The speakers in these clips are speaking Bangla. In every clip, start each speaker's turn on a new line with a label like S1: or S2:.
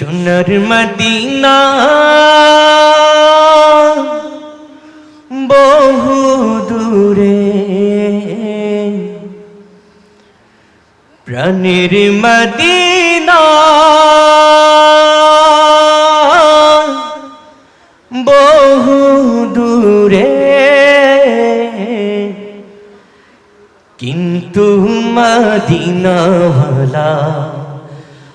S1: সোনার মদিনা। বহু দূরে প্রাণের মদিনা। বহু দূরে কিন্তু মদিনাওয়ালা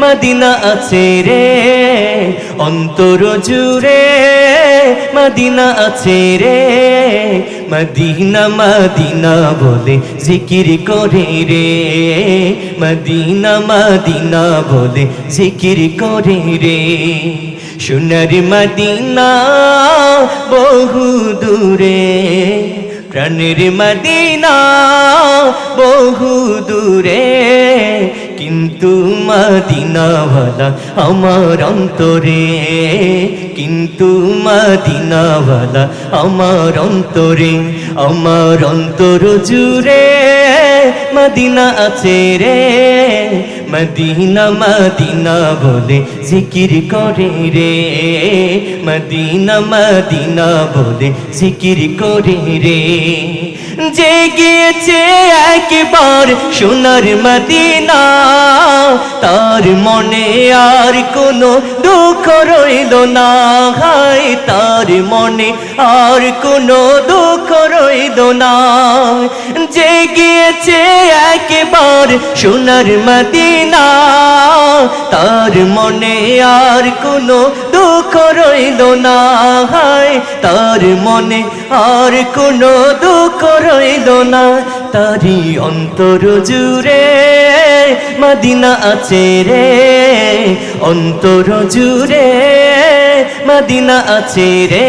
S1: মদিনা আছে রে, অন্তর জুড়ে মদিনা আছে রে। মদিনা মদিনা বলে জিকির করে রে। মদিনা মদিনা বলে জিকির করে রে। সোনার মদিনা বহু দূরে, প্রাণের মদিনা বহু দূরে। কিন্তু মদিনাওয়ালা আমার অন্তরে কিন্তু মদিনাওয়ালা আমার অন্তরে আমার অন্তর জুড়ে মদিনা আছে রে। মদিনা মদিনা বলে জিকির করে রে। মদিনা মদিনা বলে জিকির করে রে। যে গিয়েছে একবার সোনার মদিনা, তার মনে আর কোনো দুঃখ রইল না। হায়, তার মনে আর কোনো দুঃখ রইল না যে গিয়েছে একবার সোনার মদিনা। তার মনে আর কোনো দুঃখ রইল না, হায়, তার মনে আর কোনো দুঃখ রইল না। তারি অন্তর জুড়ে মদিনা আছে রে, অন্তর জুড়ে মদিনা আছে রে।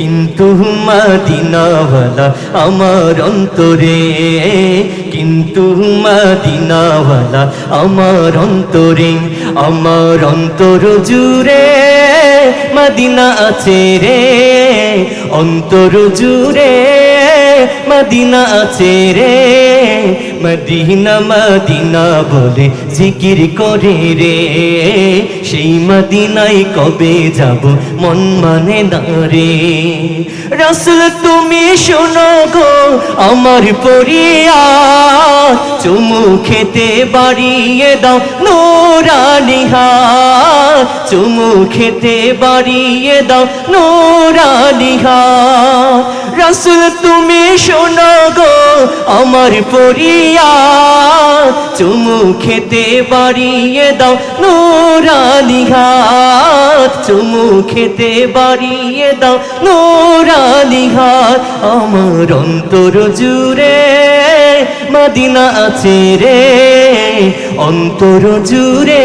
S1: কিন্তু মাদিনাওয়ালা আমার অন্তরে, কিন্তু মাদিনাওয়ালা আমার অন্তরে, আমার অন্তর জুড়ে মদিনা আছে রে, অন্তর জুড়ে মদিনা আছে রে। মদিনা মদিনা বলে জিকির করে রে। সেই মদিনাই কবে যাব মন মানে না রে। রসুল, তুমি শোনো গো আমার পরিয়া। চুমু খেতে বাড়িয়ে দাও নোরানিহা চুমু খেতে বাড়িয়ে দাও নোরানিহা রসুল, তুমি শোনো গো, আমার পরিয়া, চুমু খেতে বাড়িয়ে দাও নোরানিহা চুমু খেতে বাড়িয়ে দাও নোরানিহা আমার অন্তর জুড়ে মদিনা আছে রে, অন্তর জুড়ে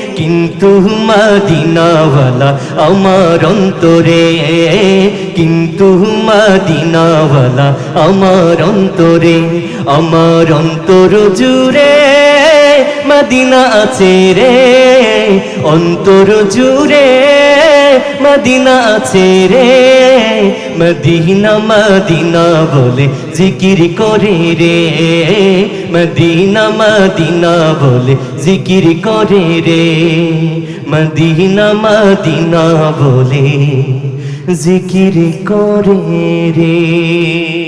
S1: কিন্তু মাদিনাওয়ালা আমার অন্তরে, কিন্তু মাদিনাওয়ালা আমার অন্তরে, আমার অন্তর জুড়ে মদিনা আছে রে, অন্তর জুড়ে মদিনা ছেড়ে মদিনা মদিনা বলে জিকির করে রে। মদিনা মদিনা বলে জিকির করে রে। মদিনা মদিনা বলে জিকির করে রে।